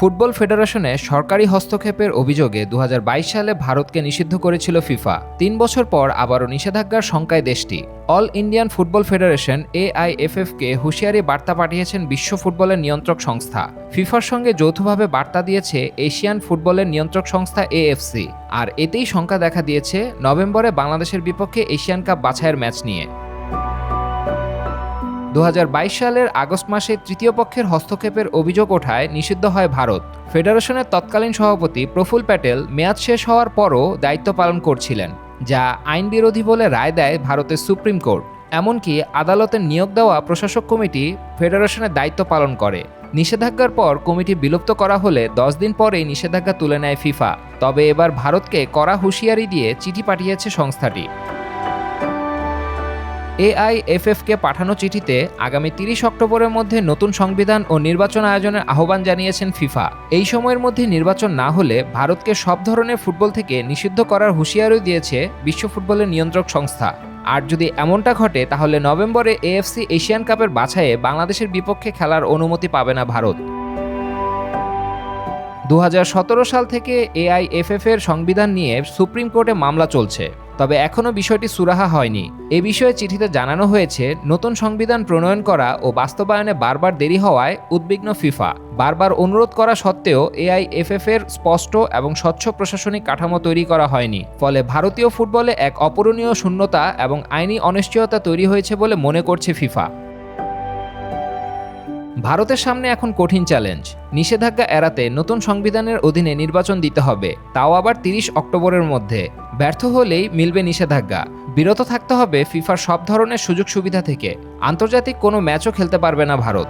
Football ফেডারেশনে সরকারি হস্তক্ষেপের অভিযোগে দু হাজার বাইশ সালে ভারতকে নিষিদ্ধ করেছিল ফিফা। তিন বছর পর আবারও নিষেধাজ্ঞার শঙ্কায় দেশটি। অল ইন্ডিয়ান ফুটবল ফেডারেশন এআইএফএফকে হুঁশিয়ারি বার্তা পাঠিয়েছেন বিশ্ব ফুটবলের নিয়ন্ত্রক সংস্থা। ফিফার সঙ্গে যৌথভাবে বার্তা দিয়েছে এশিয়ান ফুটবলের নিয়ন্ত্রক সংস্থা এএফসি। আর এতেই শঙ্কা দেখা দিয়েছে, নভেম্বরে বাংলাদেশের বিপক্ষে এশিয়ান কাপ বাছাইয়ের ম্যাচ নিয়ে। দু হাজার বাইশ সালের আগস্ট মাসে তৃতীয় পক্ষের হস্তক্ষেপের অভিযোগ ওঠায় নিষিদ্ধ হয় ভারত। ফেডারেশনের তৎকালীন সভাপতি প্রফুল প্যাটেল মেয়াদ শেষ হওয়ার পরও দায়িত্ব পালন করছিলেন, যা আইন বিরোধী বলে রায় দেয় ভারতের সুপ্রিম কোর্ট। এমনকি আদালতের নিয়োগ দেওয়া প্রশাসক কমিটি ফেডারেশনের দায়িত্ব পালন করে। নিষেধাজ্ঞার পর কমিটি বিলুপ্ত করা হলে দশ দিন পরেই নিষেধাজ্ঞা তুলে নেয় ফিফা। তবে এবার ভারতকে কড়া হুঁশিয়ারি দিয়ে চিঠি পাঠিয়েছে সংস্থাটি। এআইএফএফকে পাঠানো চিঠিতে আগামী তিরিশ অক্টোবরের মধ্যে নতুন সংবিধান ও নির্বাচন আয়োজনের আহ্বান জানিয়েছেন ফিফা। এই সময়ের মধ্যে নির্বাচন না হলে ভারতকে সব ধরনের ফুটবল থেকে নিষিদ্ধ করার হুঁশিয়ারিও দিয়েছে বিশ্ব ফুটবলের নিয়ন্ত্রক সংস্থা। আর যদি এমনটা ঘটে, তাহলে নভেম্বরে এএফসি এশিয়ান কাপের বাছাইয়ে বাংলাদেশের বিপক্ষে খেলার অনুমতি পাবে না ভারত। দু হাজার সতেরো সাল থেকে এআইএফএফ এর সংবিধান নিয়ে সুপ্রিম কোর্টে মামলা চলছে। তবে এখনও বিষয়টি সুরাহা হয়নি। এ বিষয়ে চিঠিতে জানানো হয়েছে, নতুন সংবিধান প্রণয়ন করা ও বাস্তবায়নে বারবার দেরি হওয়ায় উদ্বিগ্ন ফিফা। বারবার অনুরোধ করা সত্ত্বেও এআইএফএফ এর স্পষ্ট এবং স্বচ্ছ প্রশাসনিক কাঠামো তৈরি করা হয়নি। ফলে ভারতীয় ফুটবলে এক অপূরণীয় শূন্যতা এবং আইনি অনিশ্চয়তা তৈরি হয়েছে বলে মনে করছে ফিফা। ভারতের সামনে এখন কঠিন চ্যালেঞ্জ। নিষেধাজ্ঞা এড়াতে নতুন সংবিধানের অধীনে নির্বাচন দিতে হবে। তাও আবার তিরিশ অক্টোবরের মধ্যে। ব্যর্থ হলেই মিলবে নিষেধাজ্ঞা। বিরত থাকতে হবে ফিফার সব ধরনের সুযোগ সুবিধা থেকে। আন্তর্জাতিক কোনো ম্যাচও খেলতে পারবে না ভারত।